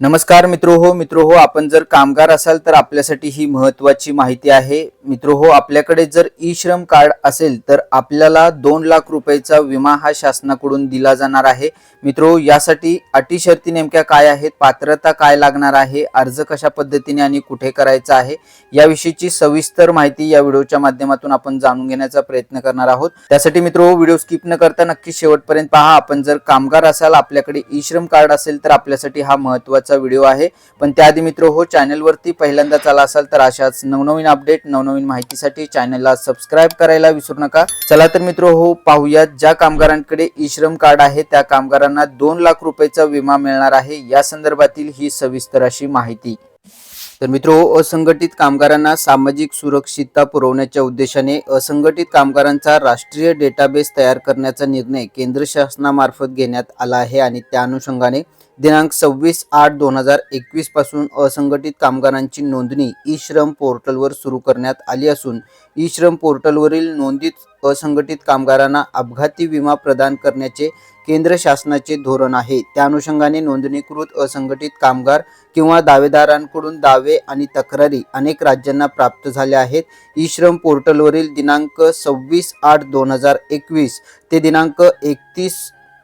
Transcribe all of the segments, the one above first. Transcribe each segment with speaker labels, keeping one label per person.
Speaker 1: नमस्कार मित्रो हो मित्रो हो आपण जर कामगार असाल तर आपल्यासाठी ही महत्वाची माहिती आहे. मित्र हो आपल्याकडे जर ई श्रम कार्ड असेल तर आपल्याला दोन लाख रुपयाचा विमा हा शासनाकडून दिला जाणार आहे. मित्रो यासाठी अटी शर्ती नेमक्या काय आहेत? पात्रता काय लागणार आहे? अर्ज कशा पद्धतीने आणि कुठे करायचा आहे? याविषयीची सविस्तर माहिती या व्हिडिओच्या माध्यमातून आपण जाणून घेण्याचा प्रयत्न करणार आहोत. त्यासाठी मित्रो व्हिडिओ स्किप न करता नक्की शेवटपर्यंत पहा. आपण जर कामगार असाल आपल्याकडे ई श्रम कार्ड असेल तर आपल्यासाठी हा महत्त्वाचा व्हिडिओ आहे. पण त्याआधी मित्र हो चॅनलवरती पहिल्यांदा आला असाल तर अशाच नवनवीन अपडेट नवनवीन माहितीसाठी चॅनलला सबस्क्राईब करायला विसरू नका. चला तर मित्र हो पाहूयात ज्या कामगारांकडे ई श्रम कार्ड आहे त्या कामगारांना दोन लाख रुपयाचा विमा मिळणार आहे. या संदर्भातील ही सविस्तर अशी माहिती. तर मित्र हो, असंघटित कामगारांना सामाजिक सुरक्षितता पुरवण्याच्या उद्देशाने असंघटित कामगारांचा राष्ट्रीय डेटाबेस तयार करण्याचा निर्णय केंद्र शासनामार्फत घेण्यात आला आहे आणि त्या अनुषंगाने दिनांक सव्वीस आठ दोन हजार एकवीसपासून असंघटित कामगारांची नोंदणी ई श्रम पोर्टलवर सुरू करण्यात आली असून ई श्रम पोर्टलवरील नोंदित असंघटित कामगारांना अपघाती विमा प्रदान करण्याचे केंद्र शासनाचे धोरण आहे. त्या अनुषंगाने नोंदणीकृत असंघटित कामगार किंवा दावेदारांकडून दावे आणि तक्रारी अनेक राज्यांना प्राप्त झाल्या आहेत. ई श्रम पोर्टलवरील दिनांक सव्वीस आठ दोन हजार एकवीस ते दिनांक एकतीस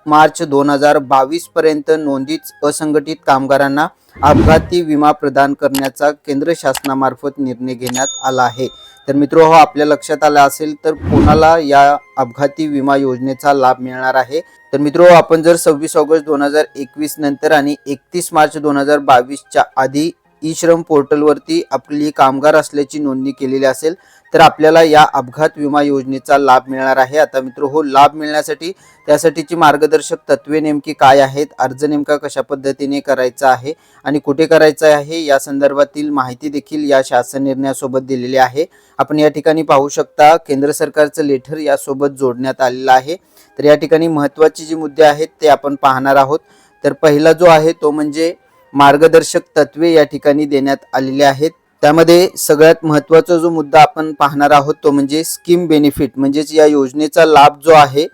Speaker 1: मार्च दोन हजार बावीस पर्यंत नोंदीत असंघटित कामगारांना अपघाती विमा प्रदान करण्याचा केंद्र शासनामार्फत निर्णय घेण्यात आला आहे. तर मित्र हो आपल्या लक्षात आलं असेल तर कोणाला या अपघाती विमा योजनेचा लाभ मिळणार आहे? तर मित्र हो, आपण जर सव्वीस ऑगस्ट दोन हजार एकवीस नंतर आणि एकतीस मार्च दोन हजार बावीसच्या आधी ई श्रम पोर्टलवरती आपली कामगार असल्याची नोंदणी केलेली असेल तर आपल्याला या अपघात विमा योजनेचा लाभ मिळणार आहे. आता मित्र हो लाभ मिळण्यासाठी त्यासाठीची मार्गदर्शक तत्वे नेमकी काय आहेत? अर्ज नेमका कशा पद्धतीने करायचा आहे आणि कुठे करायचा आहे? या संदर्भातील माहिती देखील या शासन निर्णयासोबत दिलेली आहे. आपण या ठिकाणी पाहू शकता केंद्र सरकारचं लेटर यासोबत जोडण्यात आलेलं आहे. तर या ठिकाणी महत्त्वाचे जे मुद्दे आहेत ते आपण पाहणार आहोत. तर पहिला जो आहे तो म्हणजे मार्गदर्शक तत्वे या ठिकाणी देण्यात आलेले आहेत. त्यामध्ये सगळ्यात महत्त्वाचा जो मुद्दा आपण पाहणार आहोत तो म्हणजे स्कीम बेनिफिट म्हणजेच या योजनेचा लाभ जो आहे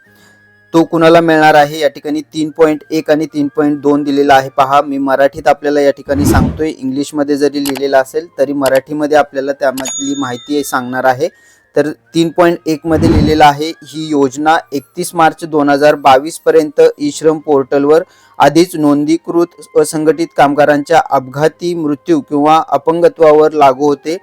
Speaker 1: तो कुणाला मिळणार आहे? या ठिकाणी तीन पॉईंट एक आणि तीन पॉईंट दोन दिलेला आहे. पहा मी मराठीत आपल्याला या ठिकाणी सांगतोय. इंग्लिशमध्ये जरी लिहिलेलं असेल तरी मराठीमध्ये आपल्याला त्यामधली माहिती सांगणार आहे. तर तीन पॉईंट एकमध्ये लिहिलेलं आहे ही योजना एकतीस मार्च दोन हजार बावीसपर्यंत ई श्रम पोर्टलवर आधीच नोंदणीकृत असंघटित कामगारांच्या अपघाती मृत्यू किंवा अपंगत्वावर लागू होते.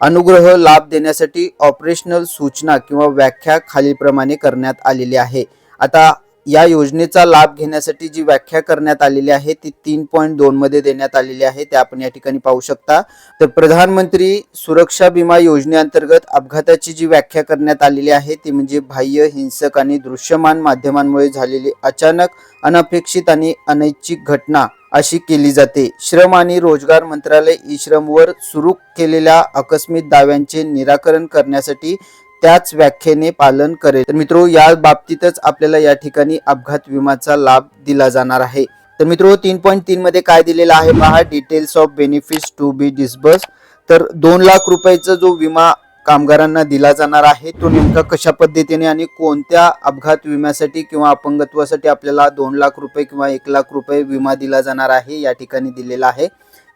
Speaker 1: अनुग्रह लाभ देण्यासाठी ऑपरेशनल सूचना किंवा व्याख्या खालीलप्रमाणे करण्यात आलेली आहे. आता या योजनेचा लाभ घेण्यासाठी जी व्याख्या करण्यात आलेली आहे ती तीन पॉईंट दोन मध्ये देण्यात आलेली आहे. ते आपण या ठिकाणी पाहू शकता. तर प्रधानमंत्री सुरक्षा विमा योजनेअंतर्गत अपघाताची जी व्याख्या करण्यात आलेली आहे ती म्हणजे बाह्य हिंसक आणि दृश्यमान माध्यमांमुळे झालेली अचानक अनपेक्षित आणि अनैच्छिक घटना अशी केली जाते. श्रम आणि रोजगार मंत्रालय ई श्रमवर सुरू केलेल्या आकस्मिक दाव्यांचे निराकरण करण्यासाठी त्याच व्याख्येने पालन करेल. तर मित्रो या बाबतीतच आपल्याला या ठिकाणी अपघात विमाचा लाभ दिला जाणार आहे. तर मित्रो तीन पॉईंट तीन मध्ये काय दिलेलं आहे पहा details of benefits to be disburse तर दोन लाख रुपयाचा जो विमा कामगारांना दिला जाणार आहे तो नेमका कशा पद्धतीने आणि कोणत्या अपघात विम्यासाठी किंवा अपंगत्वासाठी आपल्याला दोन लाख रुपये किंवा एक लाख रुपये विमा दिला जाणार आहे या ठिकाणी दिलेला आहे.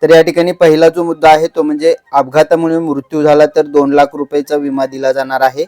Speaker 1: तर या ठिकाणी पहिला जो मुद्दा आहे तो म्हणजे अपघातामुळे मृत्यू झाला तर दोन लाख रुपयेचा विमा दिला जाणार आहे.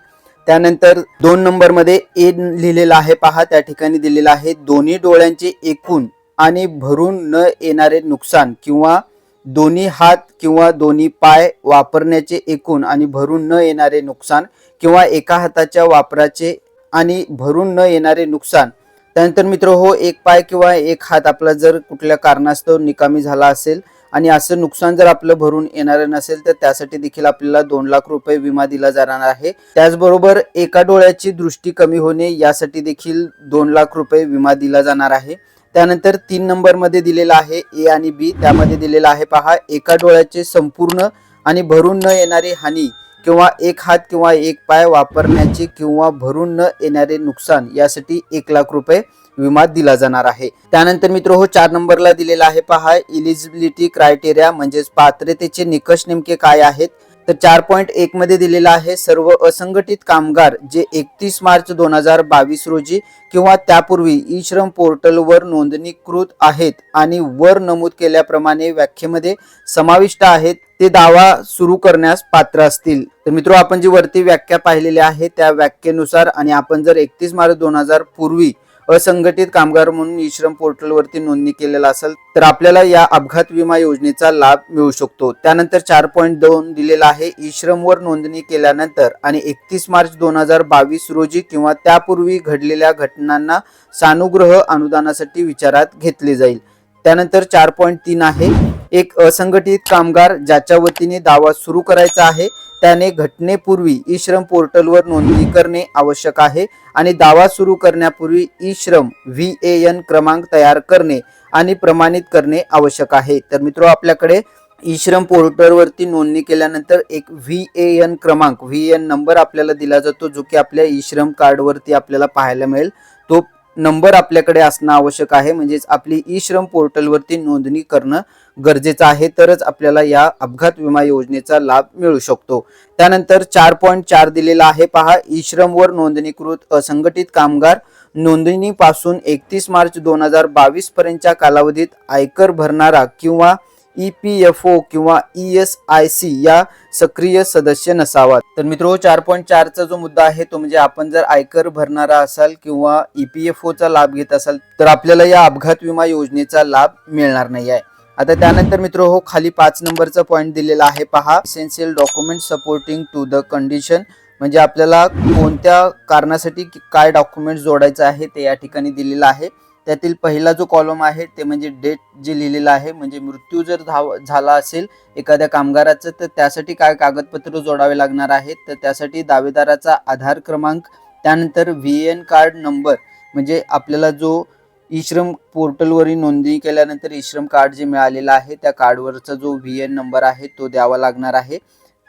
Speaker 1: त्यानंतर दोन नंबरमध्ये ए लिहिलेला आहे पहा त्या ठिकाणी दिलेला आहे दोन्ही डोळ्यांचे एकूण आणि भरून न येणारे नुकसान किंवा दोन्ही हात किंवा दोन्ही पाय वापरण्याचे एकूण आणि भरून न येणारे नुकसान किंवा एका हाताच्या वापराचे आणि भरून न येणारे नुकसान. त्यानंतर मित्र हो एक पाय किंवा एक हात आपला जर कुठल्या कारणास्तव निकामी झाला असेल आणि असं नुकसान जर आपलं भरून येणारं नसेल तर त्यासाठी देखील आपल्याला दोन लाख रुपये विमा दिला जाणार आहे. त्याचबरोबर एका डोळ्याची दृष्टी कमी होणे यासाठी देखील दोन लाख रुपये विमा दिला जाणार आहे. त्यानंतर तीन नंबरमध्ये दिलेला आहे ए आणि बी. त्यामध्ये दिलेला आहे पहा एका डोळ्याचे संपूर्ण आणि भरून न येणारी हानी किंवा एक हात किंवा एक पाय वापरण्याचे किंवा भरून न येणारे नुकसान यासाठी एक लाख रुपये विमा दिला जाणार आहे. त्यानंतर मित्र हो चार नंबरला दिलेला आहे पहा इलिजिबिलिटी क्रायटेरिया म्हणजेच पात्रतेचे निकष नेमके काय आहेत? तर चार पॉईंट एक मध्ये दिलेला आहे सर्व असंघटित कामगार जे एकतीस मार्च दोन हजार बावीस रोजी किंवा त्यापूर्वी ई श्रम पोर्टलवर नोंदणीकृत आहेत आणि वर नमूद केल्याप्रमाणे व्याख्येमध्ये समाविष्ट आहेत ते दावा सुरू करण्यास पात्र असतील. तर मित्र आपण जी वरती व्याख्या पाहिलेली आहे त्या व्याख्येनुसार आणि आपण जर एकतीस मार्च दोन हजार पूर्वी असंघटित कामगार म्हणून ई श्रम पोर्टलवरती नोंदणी केलेला असेल तर आपल्याला या अपघात विमा योजनेचा लाभ मिळू शकतो. त्यानंतर चार पॉईंट दोन दिलेला आहे ई नोंदणी केल्यानंतर आणि एकतीस मार्च दोन हजार बावीस रोजी किंवा त्यापूर्वी घडलेल्या घटनांना सानुग्रह अनुदानासाठी विचारात घेतले जाईल. त्यानंतर चार पॉईंट तीन आहे एक असंघटित कामगार ज्याच्या वतीने दावा सुरू करायचा आहे त्याने घटनेपूर्वी ई श्रम पोर्टलवर नोंदणी करणे आवश्यक आहे आणि दावा सुरू करण्यापूर्वी ई श्रम व्ही ए एन क्रमांक तयार करणे आणि प्रमाणित करणे आवश्यक आहे. तर मित्र आपल्याकडे ई श्रम पोर्टलवरती नोंदणी केल्यानंतर एक व्ही ए एन क्रमांक व्ही एन नंबर आपल्याला दिला जातो जो की आपल्या ई श्रम कार्डवरती आपल्याला पाहायला मिळेल. तो नंबर आपल्याकडे असणं आवश्यक आहे. म्हणजेच आपली ई श्रम पोर्टलवरती नोंदणी करणं गरजेचं आहे. तरच आपल्याला या अपघात विमा योजनेचा लाभ मिळू शकतो. त्यानंतर चार पॉईंट चार दिलेला आहे. पहा ई श्रमवर नोंदणीकृत असंघटित कामगार नोंदणीपासून एकतीस मार्च दोन हजार बावीस पर्यंतच्या कालावधीत आयकर भरणारा किंवा ई पी एफ ओ किंवा ई एस आय सी या सक्रिय सदस्य नसावा तर मित्र चार पॉईंट चारचा जो मुद्दा आहे तो म्हणजे आपण जर आयकर भरणारा असाल किंवा ई पी एफ ओचा लाभ घेत असाल तर आपल्याला या अपघात विमा योजनेचा लाभ मिळणार नाही आहे. आता त्यानंतर मित्र हो खाली पाच नंबरचा पॉईंट दिलेला आहे. पहा essential document supporting to the condition म्हणजे आपल्याला कोणत्या कारणासाठी काय डॉक्युमेंट जोडायचं आहे ते या ठिकाणी दिलेलं आहे. त्यातील पहिला जो कॉलम आहे ते म्हणजे डेट जे लिहिलेलं आहे म्हणजे मृत्यू जर धाव झाला असेल एखाद्या कामगाराचं तर त्यासाठी काय कागदपत्र जोडावे लागणार आहेत? तर त्यासाठी दावेदाराचा आधार क्रमांक त्यानंतर व्ही एन कार्ड नंबर म्हणजे आपल्याला जो ई श्रम पोर्टलवरील नोंदणी केल्यानंतर ई श्रम कार्ड जे मिळालेलं आहे त्या कार्डवरचा जो व्ही एन नंबर आहे तो द्यावा लागणार आहे.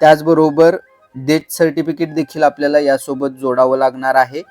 Speaker 1: त्याचबरोबर डेथ सर्टिफिकेट देखील आपल्याला यासोबत जोडावं लागणार आहे.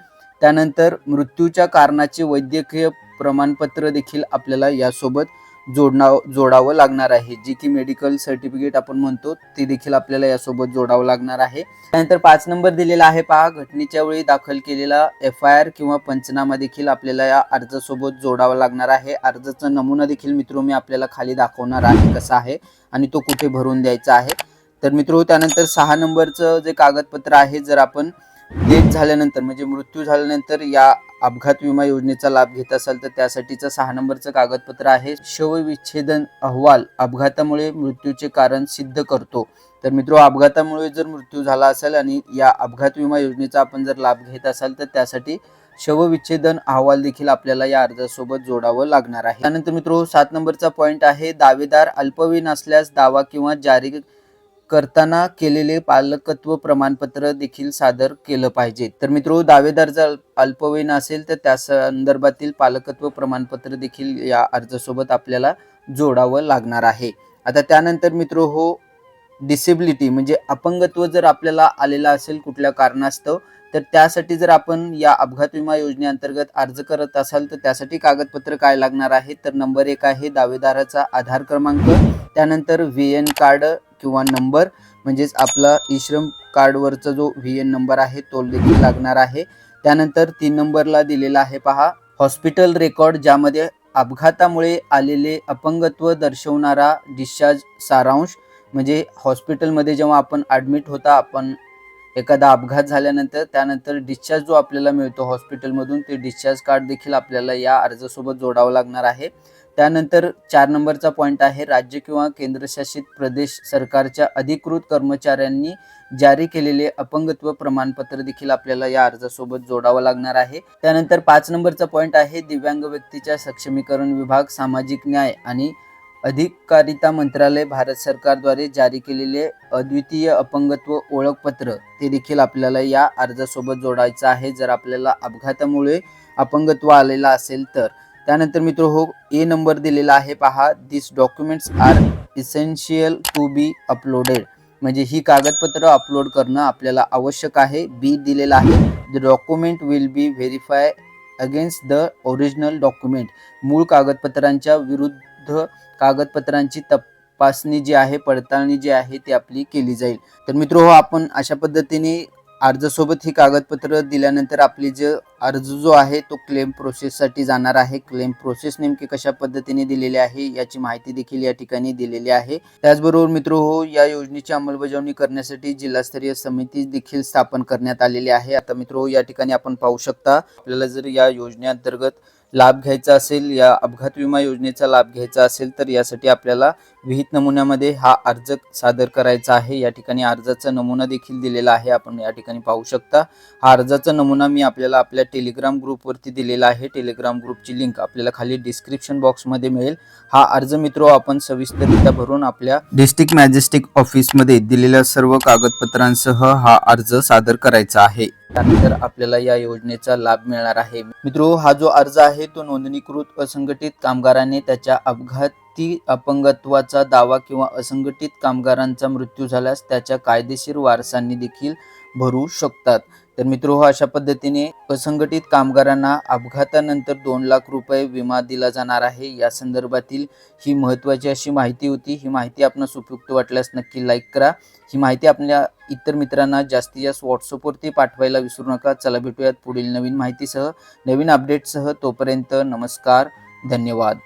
Speaker 1: त्यानंतर मृत्यूच्या कारणाचे वैद्यकीय प्रमाणपत्र देखील आपल्याला यासोबत जोडणं जोडावं लागणार आहे. जी की मेडिकल सर्टिफिकेट आपण म्हणतो ते देखील आपल्याला यासोबत जोडावं लागणार आहे. त्यानंतर पाच नंबर दिलेला आहे पहा. घटनेच्या वेळी दाखल केलेला एफ आय आर किंवा पंचनामा देखील आपल्याला या अर्जासोबत जोडावा लागणार आहे. अर्जाचा नमुना देखील मित्र मी आपल्याला खाली दाखवणार आहे कसा आहे आणि तो कुठे भरून द्यायचा आहे. तर मित्र त्यानंतर सहा नंबरचं जे कागदपत्र आहे जर आपण डेथ झाल्यानंतर म्हणजे मृत्यू झाल्यानंतर या अपघात विमा योजनेचा लाभ घेत असाल तर त्यासाठीचं सहा नंबरचं कागदपत्र आहे. शवविच्छेदन अहवाल अपघातामुळे मृत्यूचे कारण सिद्ध करतो. तर मित्र अपघातामुळे जर मृत्यू झाला असेल आणि या अपघात विमा योजनेचा आपण जर लाभ घेत असाल तर त्यासाठी शवविच्छेदन अहवाल देखील आपल्याला या अर्जासोबत जोडावं लागणार आहे. त्यानंतर मित्र सात नंबरचा पॉईंट आहे. दावेदार अल्पवयीन असल्यास दावा किंवा जारी करताना केलेले पालकत्व प्रमाणपत्र देखील सादर केलं पाहिजे. तर मित्र दावेदार जर अल्पवयीन असेल तर त्या संदर्भातील पालकत्व प्रमाणपत्र देखील या अर्जासोबत आपल्याला जोडावं लागणार आहे. आता त्यानंतर मित्र हो डिसेबिलिटी म्हणजे अपंगत्व जर आपल्याला आलेला असेल कुठल्या कारणास्तव तर त्यासाठी जर आपण या अपघात विमा योजनेअंतर्गत अर्ज करत असाल तर त्यासाठी कागदपत्र काय लागणार आहे? तर नंबर एक आहे दावेदाराचा आधार क्रमांक त्यानंतर व्ही एन कार्ड किंवा नंबर म्हणजेच आपला ई श्रम कार्डवरचा जो व्ही एन नंबर आहे तो देखील लागणार आहे. त्यानंतर तीन नंबरला दिलेला आहे पहा. हॉस्पिटल रेकॉर्ड ज्यामध्ये अपघातामुळे आलेले अपंगत्व दर्शवणारा डिस्चार्ज सारांश म्हणजे हॉस्पिटलमध्ये जेव्हा आपण ॲडमिट होता आपण एखादा अपघात झाल्यानंतर त्यानंतर डिस्चार्ज जो आपल्याला मिळतो हॉस्पिटलमधून ते डिस्चार्ज कार्ड देखील आपल्याला या अर्जासोबत जोडावं लागणार आहे. त्यानंतर चार नंबरचा पॉईंट आहे राज्य किंवा केंद्रशासित प्रदेश सरकारच्या अधिकृत कर्मचाऱ्यांनी जारी केलेले अपंगत्व प्रमाणपत्र देखील आपल्याला या अर्जासोबत जोडावं लागणार आहे. त्यानंतर पाच नंबरचा पॉईंट आहे दिव्यांग व्यक्तीच्या सक्षमीकरण विभाग सामाजिक न्याय आणि अधिकारिता मंत्रालय भारत सरकारद्वारे जारी केलेले अद्वितीय अपंगत्व ओळखपत्र. ते देखील आपल्याला या अर्जासोबत जोडायचं आहे. जर आपल्याला अपघातामुळे अपंगत्व आलेला असेल तर. त्यानंतर मित्र हो ए नंबर दिलेला आहे पहा. This documents are essential to be uploaded म्हणजे ही कागदपत्र अपलोड करणं आपल्याला आवश्यक आहे. बी दिलेला आहे. The document will be verify against the original document मूळ कागदपत्रांच्या विरुद्ध कागदपत्रांची तपासणी जी आहे पडताळणी जी आहे ती आपली केली जाईल. तर मित्र हो आपण अशा पद्धतीने अर्जासोबत ही कागदपत्र दिल्यानंतर आपली जे अर्ज जो आहे तो क्लेम प्रोसेससाठी जाणार आहे. क्लेम प्रोसेस नेमकी कशा पद्धतीने दिलेली आहे याची माहिती देखील या ठिकाणी दिलेली आहे. त्याचबरोबर मित्र हो या योजनेची अंमलबजावणी करण्यासाठी जिल्हास्तरीय समिती देखील स्थापन करण्यात आलेली आहे. आता मित्र हो या ठिकाणी आपण पाहू शकता आपल्याला जर या योजनेअंतर्गत लाभ घ्यायचा असेल या अपघात विमा योजनेचा लाभ घ्यायचा असेल तर यासाठी आपल्याला विहित नमुन्यामध्ये हा अर्ज सादर करायचा आहे. या ठिकाणी अर्जाचा नमुना देखील दिलेला आहे. आपण या ठिकाणी पाहू शकता. हा अर्जाचा नमुना मी आपल्याला आपल्या टेलिग्राम ग्रुपवरती दिलेला आहे. टेलिग्राम ग्रुपची लिंक आपल्याला खाली डिस्क्रिप्शन बॉक्समध्ये मिळेल. हा अर्ज मित्र आपण सविस्तररित्या भरून आपल्या डिस्ट्रिक्ट मॅजेस्टिक ऑफिसमध्ये दिलेल्या सर्व कागदपत्रांसह हा अर्ज सादर करायचा आहे. त्यानंतर आपल्याला या योजनेचा लाभ मिळणार आहे. मित्र हा जो अर्ज आहे तो नोंदणीकृत असंघटित कामगाराने त्याच्या अपघाती अपंगत्वाचा दावा किंवा असंघटित कामगारांचा मृत्यू झाल्यास त्याच्या कायदेशीर वारसांनी देखील भरू शकतात. तर मित्र हो अशा पद्धतीने असंघटित कामगारांना अपघातानंतर दोन लाख रुपये विमा दिला जाणार आहे. या संदर्भातील ही महत्त्वाची अशी माहिती होती. ही माहिती आपणास उपयुक्त वाटल्यास नक्की लाईक करा. ही माहिती आपल्या इतर मित्रांना जास्तीत जास्त व्हॉट्सअपवरती पाठवायला विसरू नका. चला भेटूयात पुढील नवीन माहितीसह नवीन अपडेटसह. तोपर्यंत नमस्कार धन्यवाद.